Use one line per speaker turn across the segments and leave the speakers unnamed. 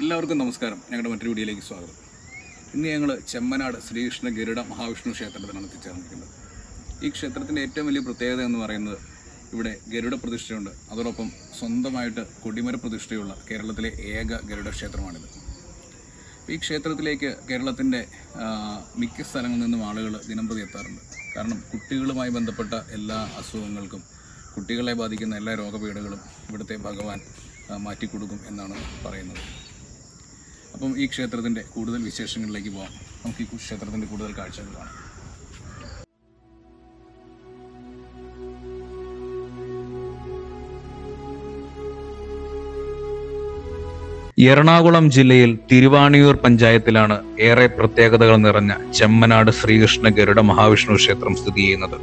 എല്ലാവർക്കും നമസ്കാരം. ഞങ്ങളുടെ മറ്റൊരു വീഡിയോയിലേക്ക് സ്വാഗതം. ഇന്ന് ഞങ്ങൾ ചെമ്മനാട് ശ്രീകൃഷ്ണ ഗരുഡ മഹാവിഷ്ണു ക്ഷേത്രത്തിലാണ് എത്തിച്ചേർന്നിരിക്കുന്നത്. ഈ ക്ഷേത്രത്തിന്റെ ഏറ്റവും വലിയ പ്രത്യേകത എന്ന് പറയുന്നത് ഇവിടെ ഗരുഡ പ്രതിഷ്ഠയുണ്ട്. അതോടൊപ്പം സ്വന്തമായിട്ട് കൊടിമര പ്രതിഷ്ഠയുള്ള കേരളത്തിലെ ഏക ഗരുഡ ക്ഷേത്രമാണിത്. ഈ ക്ഷേത്രത്തിലേക്ക് കേരളത്തിന്റെ മിക്ക സ്ഥലങ്ങളിൽ നിന്നും ആളുകൾ ദിനംപ്രതി എത്താറുണ്ട്. കാരണം കുട്ടികളുമായി ബന്ധപ്പെട്ട എല്ലാ അസുഖങ്ങൾക്കും കുട്ടികളെ ബാധിക്കുന്ന എല്ലാ രോഗപീഠകളും ഇവിടുത്തെ ഭഗവാൻ മാറ്റിക്കൊടുക്കും എന്നാണ് പറയുന്നത്. അപ്പം ഈ ക്ഷേത്രത്തിന്റെ കൂടുതൽ വിശേഷങ്ങളിലേക്ക് പോകാം നമുക്ക് ഈ ക്ഷേത്രത്തിന്റെ കൂടുതൽ കാഴ്ചകൾ കാണാം.
എറണാകുളം ജില്ലയിൽ തിരുവാണിയൂർ പഞ്ചായത്തിലാണ് ഏറെ പ്രത്യേകതകൾ നിറഞ്ഞ ചെമ്മനാട് ശ്രീകൃഷ്ണ ഗരുഡ മഹാവിഷ്ണു ക്ഷേത്രം സ്ഥിതി ചെയ്യുന്നത്.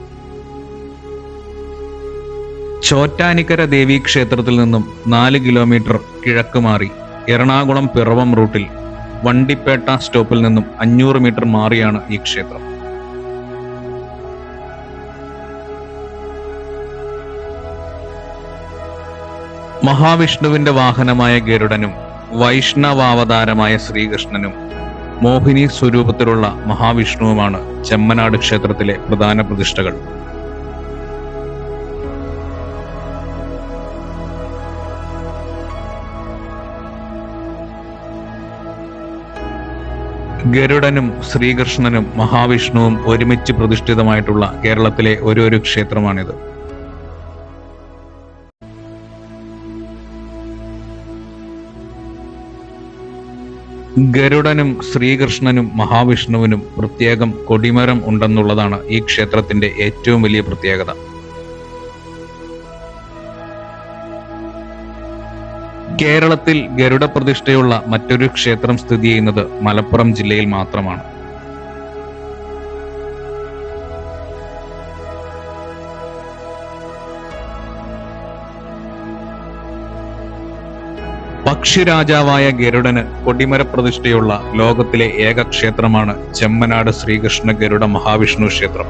ചോറ്റാനിക്കര ദേവി ക്ഷേത്രത്തിൽ നിന്നും നാല് കിലോമീറ്റർ കിഴക്ക് മാറി എറണാകുളം പിറവം റൂട്ടിൽ വണ്ടിപ്പേട്ട സ്റ്റോപ്പിൽ നിന്നും അഞ്ഞൂറ് മീറ്റർ മാറിയാണ് ഈ ക്ഷേത്രം. മഹാവിഷ്ണുവിന്റെ വാഹനമായ ഗരുഡനും വൈഷ്ണവാവതാരമായ ശ്രീകൃഷ്ണനും മോഹിനി സ്വരൂപത്തിലുള്ള മഹാവിഷ്ണുവുമാണ് ചെമ്മനാട് ക്ഷേത്രത്തിലെ പ്രധാന പ്രതിഷ്ഠകൾ. ഗരുഡനും ശ്രീകൃഷ്ണനും മഹാവിഷ്ണുവും ഒരുമിച്ച് പ്രതിഷ്ഠിതമായിട്ടുള്ള കേരളത്തിലെ ഒരു ഒരു ക്ഷേത്രമാണിത്. ഗരുഡനും ശ്രീകൃഷ്ണനും മഹാവിഷ്ണുവിനും പ്രത്യേകം കൊടിമരം ഉണ്ടെന്നുള്ളതാണ് ഈ ക്ഷേത്രത്തിന്റെ ഏറ്റവും വലിയ പ്രത്യേകത. കേരളത്തിൽ ഗരുഡ പ്രതിഷ്ഠയുള്ള മറ്റൊരു ക്ഷേത്രം സ്ഥിതി ചെയ്യുന്നത് മലപ്പുറം ജില്ലയിൽ മാത്രമാണ്. പക്ഷിരാജാവായ ഗരുഡന് കൊടിമര പ്രതിഷ്ഠയുള്ള ലോകത്തിലെ ഏക ക്ഷേത്രമാണ് ചെമ്മനാട് ശ്രീകൃഷ്ണ ഗരുഡ മഹാവിഷ്ണു ക്ഷേത്രം.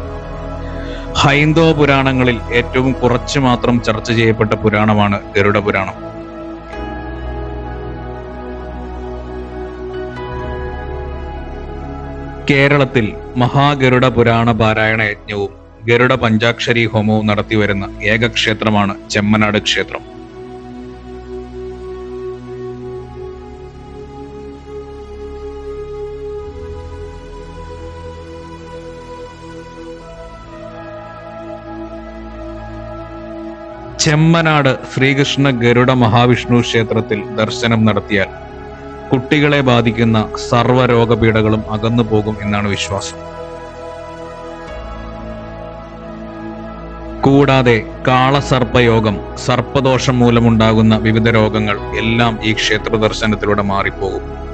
ഹൈന്ദവ പുരാണങ്ങളിൽ ഏറ്റവും കുറച്ചു മാത്രം ചർച്ച ചെയ്യപ്പെട്ട പുരാണമാണ് ഗരുഡ പുരാണം. കേരളത്തിൽ മഹാഗരുഡ പുരാണ പാരായണ യജ്ഞവും ഗരുഡ പഞ്ചാക്ഷരി ഹോമവും നടത്തിവരുന്ന ഏക ക്ഷേത്രമാണ് ചെമ്മനാട് ക്ഷേത്രം. ചെമ്മനാട് ശ്രീകൃഷ്ണ ഗരുഡ മഹാവിഷ്ണു ക്ഷേത്രത്തിൽ ദർശനം നടത്തിയാൽ കുട്ടികളെ ബാധിക്കുന്ന സർവരോഗപീഠകളും അകന്നു പോകും എന്നാണ് വിശ്വാസം. കൂടാതെ കാളസർപ്പയോഗം സർപ്പദോഷം മൂലമുണ്ടാകുന്ന വിവിധ രോഗങ്ങൾ എല്ലാം ഈ ക്ഷേത്ര ദർശനത്തിലൂടെ മാറിപ്പോകും.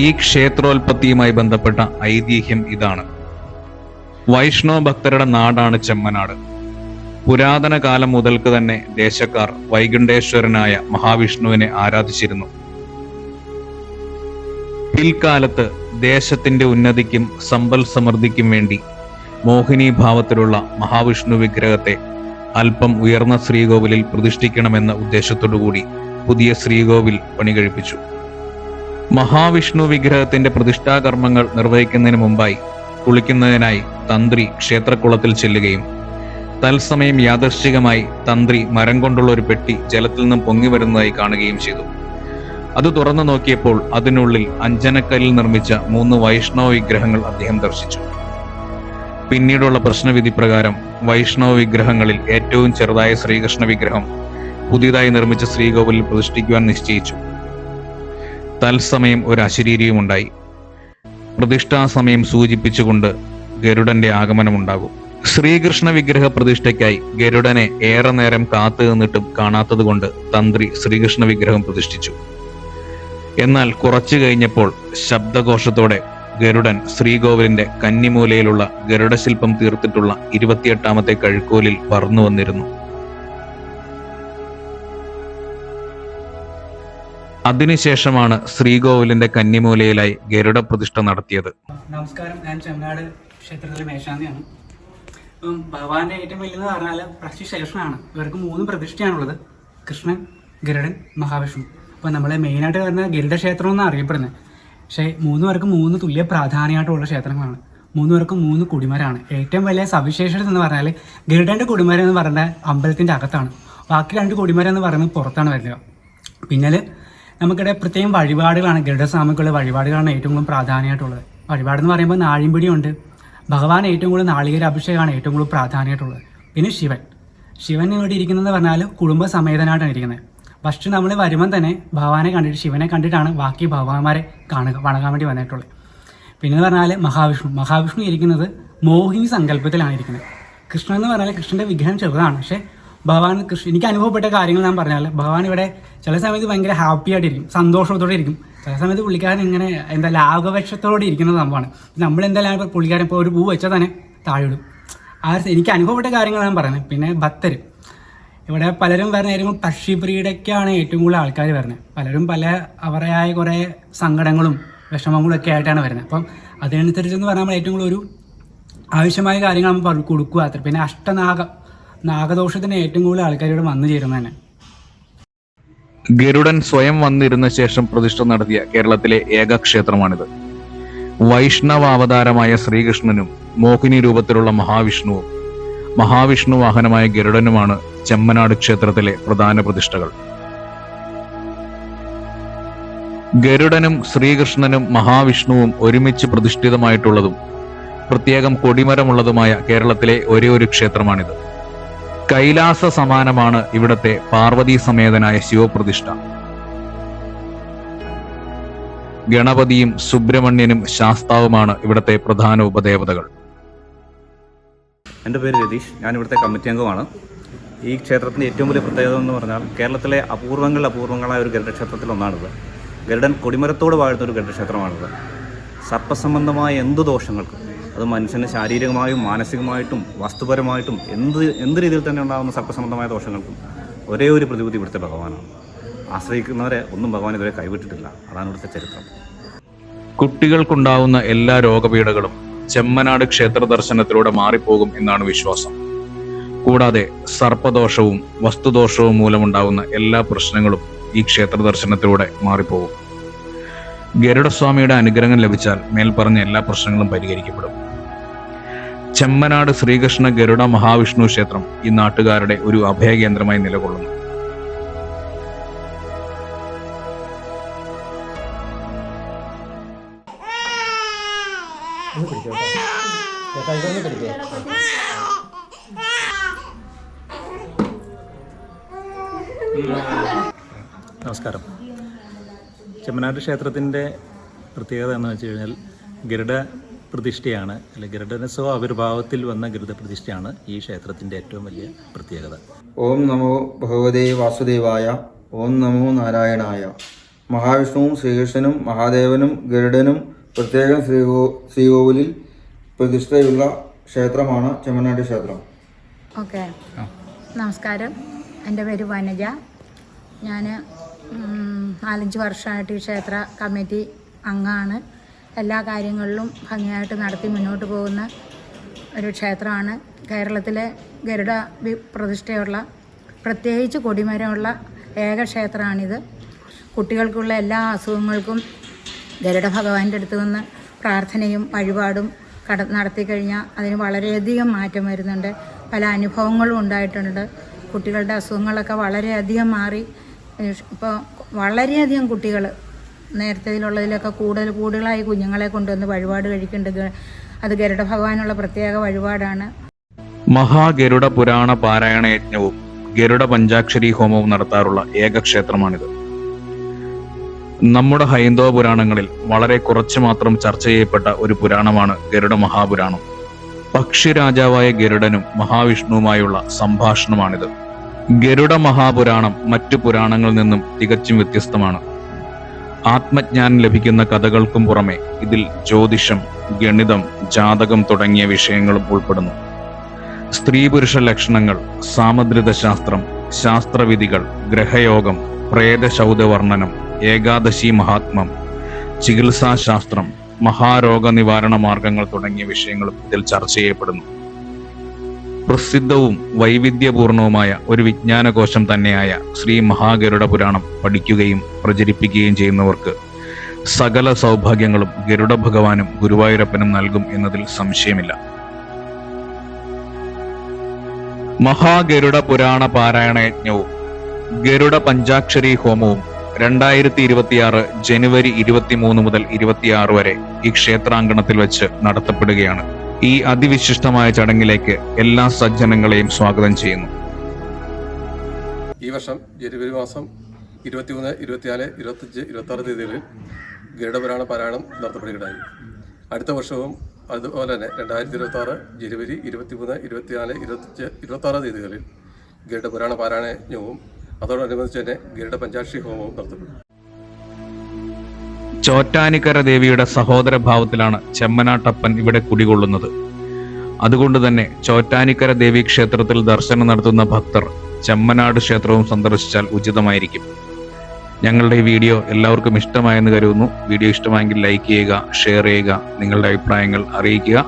ഈ ക്ഷേത്രോൽപത്തിയുമായി ബന്ധപ്പെട്ട ഐതിഹ്യം ഇതാണ്. വൈഷ്ണവ ഭക്തരുടെ നാടാണ് ചെമ്മനാട്. പുരാതന കാലം മുതൽക്ക് തന്നെ ദേശക്കാർ വൈകുണ്ഠേശ്വരനായ മഹാവിഷ്ണുവിനെ ആരാധിച്ചിരുന്നു. പിൽക്കാലത്ത് ദേശത്തിന്റെ ഉന്നതിക്കും സമ്പൽ സമൃദ്ധിക്കും വേണ്ടി മോഹിനി ഭാവത്തിലുള്ള മഹാവിഷ്ണു വിഗ്രഹത്തെ അല്പം ഉയർന്ന ശ്രീകോവിലിൽ പ്രതിഷ്ഠിക്കണമെന്ന ഉദ്ദേശത്തോടുകൂടി പുതിയ ശ്രീകോവിൽ പണികഴിപ്പിച്ചു. മഹാവിഷ്ണു വിഗ്രഹത്തിന്റെ പ്രതിഷ്ഠാകർമ്മങ്ങൾ നിർവഹിക്കുന്നതിന് മുമ്പായി കുളിക്കുന്നതിനായി തന്ത്രി ക്ഷേത്രക്കുളത്തിൽ ചെല്ലുകയും തത്സമയം യാദർശികമായി തന്ത്രി മരം കൊണ്ടുള്ള ഒരു പെട്ടി ജലത്തിൽ നിന്നും പൊങ്ങി വരുന്നതായി കാണുകയും ചെയ്തു. അത് തുറന്നു നോക്കിയപ്പോൾ അതിനുള്ളിൽ അഞ്ജനക്കല്ലിൽ നിർമ്മിച്ച മൂന്ന് വൈഷ്ണവ വിഗ്രഹങ്ങൾ അദ്ദേഹം ദർശിച്ചു. പിന്നീടുള്ള പ്രശ്നവിധി പ്രകാരം വൈഷ്ണവ വിഗ്രഹങ്ങളിൽ ഏറ്റവും ചെറുതായ ശ്രീകൃഷ്ണ വിഗ്രഹം പുതിയതായി നിർമ്മിച്ച ശ്രീകോവിലിൽ പ്രതിഷ്ഠിക്കുവാൻ നിശ്ചയിച്ചു. തത്സമയം ഒരു അശരീരിയും ഉണ്ടായി പ്രതിഷ്ഠാ സമയം സൂചിപ്പിച്ചുകൊണ്ട് ഗരുഡന്റെ ആഗമനമുണ്ടാകും. ശ്രീകൃഷ്ണ വിഗ്രഹ പ്രതിഷ്ഠയ്ക്കായി ഗരുഡനെ ഏറെ നേരം കാത്തു നിന്നിട്ടും കാണാത്തതുകൊണ്ട് തന്ത്രി ശ്രീകൃഷ്ണ വിഗ്രഹം പ്രതിഷ്ഠിച്ചു. എന്നാൽ കുറച്ചു കഴിഞ്ഞപ്പോൾ ശബ്ദഘോഷത്തോടെ ഗരുഡൻ ശ്രീകോവിലിന്റെ കന്നിമൂലയിലുള്ള ഗരുഡശില്പം തീർത്തിട്ടുള്ള ഇരുപത്തിയെട്ടാമത്തെ കഴുക്കോലിൽ പറന്നു വന്നിരുന്നു അതിനുശേഷമാണ് ശ്രീകോവിലിന്റെ കന്നിമൂലയിലായി ഗരുഡ പ്രതിഷ്ഠ നടത്തിയത്.
നമസ്കാരം ഞാൻ ചെമ്മനാട് ക്ഷേത്രത്തിലെ മേശാന്തിയാണ്. ഇപ്പം ഭഗവാന്റെ ഏറ്റവും വലിയെന്ന് പറഞ്ഞാൽ പ്രശിശേഷനാണ് ഇവർക്ക് മൂന്ന് പ്രതിഷ്ഠയാണുള്ളത്. കൃഷ്ണൻ ഗരുഡൻ മഹാവിഷ്ണു. അപ്പം നമ്മളെ മെയിനായിട്ട് വരുന്ന ഗരുഡ ക്ഷേത്രം എന്നാണ് അറിയപ്പെടുന്നത്. പക്ഷേ മൂന്ന് പേർക്ക് മൂന്ന് തുല്യ പ്രാധാന്യമായിട്ടുള്ള ക്ഷേത്രങ്ങളാണ്. മൂന്ന് പേർക്കും മൂന്ന് കുടിമരാണ്. ഏറ്റവും വലിയ സവിശേഷത എന്ന് പറഞ്ഞാൽ ഗരുഡന്റെ കുടിമരം എന്ന് പറഞ്ഞാൽ അമ്പലത്തിന്റെ അകത്താണ്. ബാക്കി രണ്ട് കുടിമരം എന്ന് പറയുന്നത് പുറത്താണ് വരുന്നത്. പിന്നെ നമുക്കിടെ പ്രത്യേകം വഴിപാടുകളാണ് ഗരുഡസ്വാമിക്കുള്ള വഴിപാടുകളാണ് ഏറ്റവും കൂടുതൽ പ്രാധാന്യമായിട്ടുള്ളത്. വഴിപാട് എന്ന് പറയുമ്പോൾ നാഴിമ്പിടിയുണ്ട് ഭഗവാൻ ഏറ്റവും കൂടുതൽ നാളികേര അഭിഷേകമാണ് ഏറ്റവും കൂടുതൽ പ്രാധാന്യമായിട്ടുള്ളത്. പിന്നെ ശിവൻ. ശിവൻ ഇവിടെ ഇരിക്കുന്നതെന്ന് പറഞ്ഞാൽ കുടുംബസമേതനായിട്ടാണ് ഇരിക്കുന്നത്. ഫസ്റ്റ് നമ്മൾ വരുമ്പം തന്നെ ഭഗവാനെ കണ്ടിട്ട് ശിവനെ കണ്ടിട്ടാണ് ബാക്കി ഭഗവാന്മാരെ കാണുക വണങ്ങാൻ വേണ്ടി വന്നിട്ടുള്ളത്. പിന്നെ എന്ന് പറഞ്ഞാൽ മഹാവിഷ്ണു. മഹാവിഷ്ണു ഇരിക്കുന്നത് മോഹിനി സങ്കല്പത്തിലാണ് ഇരിക്കുന്നത്. കൃഷ്ണൻ എന്ന് പറഞ്ഞാൽ കൃഷ്ണന്റെ വിഗ്രഹം ചെറുതാണ്. പക്ഷേ ഭഗവാൻ കൃഷ്ണ എനിക്ക് അനുഭവപ്പെട്ട കാര്യങ്ങൾ ഞാൻ പറഞ്ഞാൽ ഭഗവാൻ ഇവിടെ ചില സമയത്ത് ഭയങ്കര ഹാപ്പി ആയിട്ടിരിക്കും സന്തോഷത്തോടെ ഇരിക്കും. ചില സമയത്ത് പുള്ളിക്കാരൻ ഇങ്ങനെ എന്താ ലാഘവക്ഷത്തോടെ ഇരിക്കുന്ന സംഭവമാണ്. നമ്മൾ എന്തായാലും ഇപ്പോൾ പുള്ളിക്കാരൻ ഇപ്പോൾ ഒരു പൂ വെച്ചാൽ തന്നെ താഴെയിടും. ആ എനിക്ക് അനുഭവപ്പെട്ട കാര്യങ്ങൾ ഞാൻ പറയുന്നത്. പിന്നെ ഭക്തർ ഇവിടെ പലരും വരുന്ന ഏറ്റവും പക്ഷിപ്രിയടയ്ക്കാണ് ഏറ്റവും കൂടുതൽ ആൾക്കാർ വരുന്നത്. പലരും പല അവരായ കുറേ സങ്കടങ്ങളും വിഷമങ്ങളും ഒക്കെ ആയിട്ടാണ് വരുന്നത്. അപ്പം അതിനനുസരിച്ചെന്ന് പറഞ്ഞാൽ നമ്മൾ ഏറ്റവും കൂടുതൽ ഒരു ആവശ്യമായ കാര്യങ്ങൾ നമ്മൾ കൊടുക്കുക അത്ര. പിന്നെ അഷ്ടനാഗ. നാഗദോഷത്തിന് ഏറ്റവും കൂടുതൽ ആൾക്കാർ ഇവിടെ വന്നു ചേരുന്നത് തന്നെ
ഗരുഡൻ സ്വയം വന്നിരുന്ന ശേഷം പ്രതിഷ്ഠ നടത്തിയ കേരളത്തിലെ ഏക ക്ഷേത്രമാണിത്. വൈഷ്ണവ അവതാരമായ ശ്രീകൃഷ്ണനും മോഹിനി രൂപത്തിലുള്ള മഹാവിഷ്ണുവും മഹാവിഷ്ണു വാഹനമായ ഗരുഡനുമാണ് ചെമ്മനാട് ക്ഷേത്രത്തിലെ പ്രധാന പ്രതിഷ്ഠകൾ. ഗരുഡനും ശ്രീകൃഷ്ണനും മഹാവിഷ്ണുവും ഒരുമിച്ച് പ്രതിഷ്ഠിതമായിട്ടുള്ളതും പ്രത്യേകം കൊടിമരമുള്ളതുമായ കേരളത്തിലെ ഒരേ ഒരു ക്ഷേത്രമാണിത്. കൈലാസ സമാനമാണ് ഇവിടത്തെ പാർവതി സമേതനായ ശിവപ്രതിഷ്ഠ. ഗണപതിയും സുബ്രഹ്മണ്യനും ശാസ്താവുമാണ് ഇവിടത്തെ പ്രധാന ഉപദേവതകൾ.
എന്റെ പേര് രതീഷ്. ഞാൻ ഇവിടുത്തെ കമ്മിറ്റി അംഗമാണ്. ഈ ക്ഷേത്രത്തിന്റെ ഏറ്റവും വലിയ പ്രത്യേകത എന്ന് പറഞ്ഞാൽ കേരളത്തിലെ അപൂർവങ്ങളിൽ അപൂർവങ്ങളായ ഒരു ഗരുഡക്ഷേത്രത്തിൽ ഒന്നാണിത്. ഗരുഡൻ കൊടിമരത്തോട് വാഴുന്ന ഒരു ഗരുഡക്ഷേത്രമാണിത്. സർപ്പസംബന്ധമായ എന്ത് ദോഷങ്ങൾക്കും അത് മനുഷ്യന് ശാരീരികമായും മാനസികമായിട്ടും വസ്തുപരമായിട്ടും എന്ത് എന്ത് രീതിയിൽ തന്നെ ഉണ്ടാകുന്ന സർപ്പസംബന്ധമായ ദോഷങ്ങൾക്കും ഒരേ ഒരു പ്രതിവിധി ഇവിടുത്തെ ഭഗവാനാണ്. ആശ്രയിക്കുന്നവരെ ഒന്നും ഭഗവാൻ ഇതുവരെ കൈവിട്ടിട്ടില്ല. അതാണ് ഇവിടുത്തെ ചരിത്രം.
കുട്ടികൾക്കുണ്ടാവുന്ന എല്ലാ രോഗപീഠകളും ചെമ്മനാട് ക്ഷേത്ര ദർശനത്തിലൂടെ മാറിപ്പോകും എന്നാണ് വിശ്വാസം. കൂടാതെ സർപ്പദോഷവും വസ്തുദോഷവും മൂലമുണ്ടാകുന്ന എല്ലാ പ്രശ്നങ്ങളും ഈ ക്ഷേത്ര ദർശനത്തിലൂടെ മാറിപ്പോകും. ഗരുഡസ്വാമിയുടെ അനുഗ്രഹം ലഭിച്ചാൽ മേൽപ്പറഞ്ഞ എല്ലാ പ്രശ്നങ്ങളും പരിഹരിക്കപ്പെടും. ചെമ്മനാട് ശ്രീകൃഷ്ണ ഗരുഡ മഹാവിഷ്ണു ക്ഷേത്രം ഈ നാട്ടുകാരുടെ ഒരു അഭയകേന്ദ്രമായി നിലകൊള്ളുന്നു.
നമസ്കാരം. ചെമ്മനാട് ക്ഷേത്രത്തിന്റെ പ്രത്യേകത എന്ന് വെച്ച് കഴിഞ്ഞാൽ ഗരുഡ പ്രതിഷ്ഠയാണ് അല്ലെ ഗരുഡനസോ ആവിർഭാവത്തിൽ വന്ന ഗരുഡ പ്രതിഷ്ഠയാണ് ഈ ക്ഷേത്രത്തിന്റെ ഏറ്റവും വലിയ പ്രത്യേകത.
ഓം നമോ ഭഗവതേ വാസുദേവായ ഓം നമോ നാരായണായ. മഹാവിഷ്ണുവും ശ്രീകൃഷ്ണനും മഹാദേവനും ഗരുഡനും പ്രത്യേകം ശ്രീകോ ശ്രീകോവിലിൽ പ്രതിഷ്ഠയുള്ള ക്ഷേത്രമാണ് ചെമ്മനാട് ക്ഷേത്രം.
ഓക്കെ. നമസ്കാരം. എന്റെ പേര് വനജ. ഞാൻ നാലഞ്ച് വർഷമായിട്ട് ഈ ക്ഷേത്ര കമ്മിറ്റി അംഗമാണ്. എല്ലാ കാര്യങ്ങളിലും ഭംഗിയായിട്ട് നടത്തി മുന്നോട്ട് പോകുന്ന ഒരു ക്ഷേത്രമാണ്. കേരളത്തിലെ ഗരുഡ പ്രതിഷ്ഠയുള്ള പ്രത്യേകിച്ച് കൊടിമരമുള്ള ഏക ക്ഷേത്രമാണിത്. കുട്ടികൾക്കുള്ള എല്ലാ അസുഖങ്ങൾക്കും ഗരുഡ ഭഗവാന്റെ അടുത്ത് നിന്ന് പ്രാർത്ഥനയും വഴിപാടും കട നടത്തി കഴിഞ്ഞാൽ അതിന് വളരെയധികം മാറ്റം വരുന്നുണ്ട്. പല അനുഭവങ്ങളും ഉണ്ടായിട്ടുണ്ട്. കുട്ടികളുടെ അസുഖങ്ങളൊക്കെ വളരെയധികം മാറി. ഇപ്പോൾ വളരെയധികം കുട്ടികൾ നേരത്തേതിലുള്ളതിലൊക്കെ കൂടുതൽ കൂടുതലായി കുഞ്ഞുങ്ങളെ കൊണ്ടുവന്ന് വഴിപാട് കഴിക്കേണ്ടത് അത് ഗരുഡ ഭഗവാനുള്ള പ്രത്യേക വഴിപാടാണ്.
മഹാഗരുഡ പുരാണ പാരായണ യജ്ഞവും ഗരുഡ പഞ്ചാക്ഷരി ഹോമവും നടത്താറുള്ള ഏക ക്ഷേത്രമാണിത്. നമ്മുടെ ഹൈന്ദവ പുരാണങ്ങളിൽ വളരെ കുറച്ച് മാത്രം ചർച്ച ചെയ്യപ്പെട്ട ഒരു പുരാണമാണ് ഗരുഡ മഹാപുരാണം. പക്ഷിരാജാവായ ഗരുഡനും മഹാവിഷ്ണുവുമായുള്ള സംഭാഷണമാണിത്. ഗരുഡ മഹാപുരാണം മറ്റു പുരാണങ്ങളിൽ നിന്നും തികച്ചും വ്യത്യസ്തമാണ്. ആത്മജ്ഞാനം ലഭിക്കുന്ന കഥകൾക്കും പുറമെ ഇതിൽ ജ്യോതിഷം ഗണിതം ജാതകം തുടങ്ങിയ വിഷയങ്ങളും ഉൾപ്പെടുന്നു. സ്ത്രീ പുരുഷ ലക്ഷണങ്ങൾ സാമുദ്രിത ശാസ്ത്രം ശാസ്ത്രവിധികൾ ഗ്രഹയോഗം പ്രേതശൗദവർണനം ഏകാദശി മഹാത്മം ചികിത്സാശാസ്ത്രം മഹാരോഗ നിവാരണ മാർഗങ്ങൾ തുടങ്ങിയ വിഷയങ്ങളും ഇതിൽ ചർച്ച ചെയ്യപ്പെടുന്നു. പ്രസിദ്ധവും വൈവിധ്യപൂർണവുമായ ഒരു വിജ്ഞാനകോശം തന്നെയായ ശ്രീ മഹാഗരുഡ പുരാണം പഠിക്കുകയും പ്രചരിപ്പിക്കുകയും ചെയ്യുന്നവർക്ക് സകല സൗഭാഗ്യങ്ങളും ഗരുഡ ഭഗവാനും ഗുരുവായൂരപ്പനും നൽകും എന്നതിൽ സംശയമില്ല. മഹാഗരുഡ പുരാണ പാരായണ യജ്ഞവും ഗരുഡ പഞ്ചാക്ഷരി ഹോമവും രണ്ടായിരത്തി ഇരുപത്തിയാറ് ജനുവരി ഇരുപത്തിമൂന്ന് മുതൽ ഇരുപത്തിയാറ് വരെ ഈ ക്ഷേത്രാങ്കണത്തിൽ വെച്ച് നടത്തപ്പെടുകയാണ്. ഈ അതിവിശിഷ്ടമായ ചടങ്ങിലേക്ക് എല്ലാ സജ്ജനങ്ങളെയും സ്വാഗതം ചെയ്യുന്നു.
ഈ വർഷം ജനുവരി മാസം ഇരുപത്തിമൂന്ന് ഇരുപത്തിനാല് ഇരുപത്തഞ്ച് ഇരുപത്താറ് തീയതികളിൽ ഗരുഡപുരാണ പാരായണം നടത്തപ്പെടുകയുണ്ടായി. അടുത്ത വർഷവും അതുപോലെ തന്നെ രണ്ടായിരത്തി ഇരുപത്തി ആറ് ജനുവരി ഇരുപത്തിമൂന്ന് ഇരുപത്തിനാല് ഇരുപത്തഞ്ച് ഇരുപത്താറ് തീയതികളിൽ ഗരുഡപുരാണ പാരായണവും അതോടനുബന്ധിച്ച് തന്നെ ഗരുഡ പഞ്ചാക്ഷി ഹോമവും നടത്തപ്പെടും.
ചോറ്റാനിക്കര ദേവിയുടെ സഹോദര ഭാവത്തിലാണ് ചെമ്മനാട്ടപ്പൻ ഇവിടെ കുടികൊള്ളുന്നത്. അതുകൊണ്ട് തന്നെ ചോറ്റാനിക്കര ദേവി ക്ഷേത്രത്തിൽ ദർശനം നടത്തുന്ന ഭക്തർ ചെമ്മനാട് ക്ഷേത്രവും സന്ദർശിച്ചാൽ ഉചിതമായിരിക്കും. ഞങ്ങളുടെ ഈ വീഡിയോ എല്ലാവർക്കും ഇഷ്ടമായെന്ന് കരുതുന്നു. വീഡിയോ ഇഷ്ടമായെങ്കിൽ ലൈക്ക് ചെയ്യുക ഷെയർ ചെയ്യുക നിങ്ങളുടെ അഭിപ്രായങ്ങൾ അറിയിക്കുക.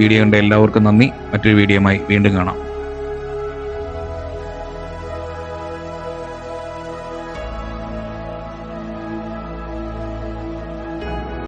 വീഡിയോ കണ്ട എല്ലാവർക്കും നന്ദി. മറ്റൊരു വീഡിയോയുമായി വീണ്ടും കാണാം.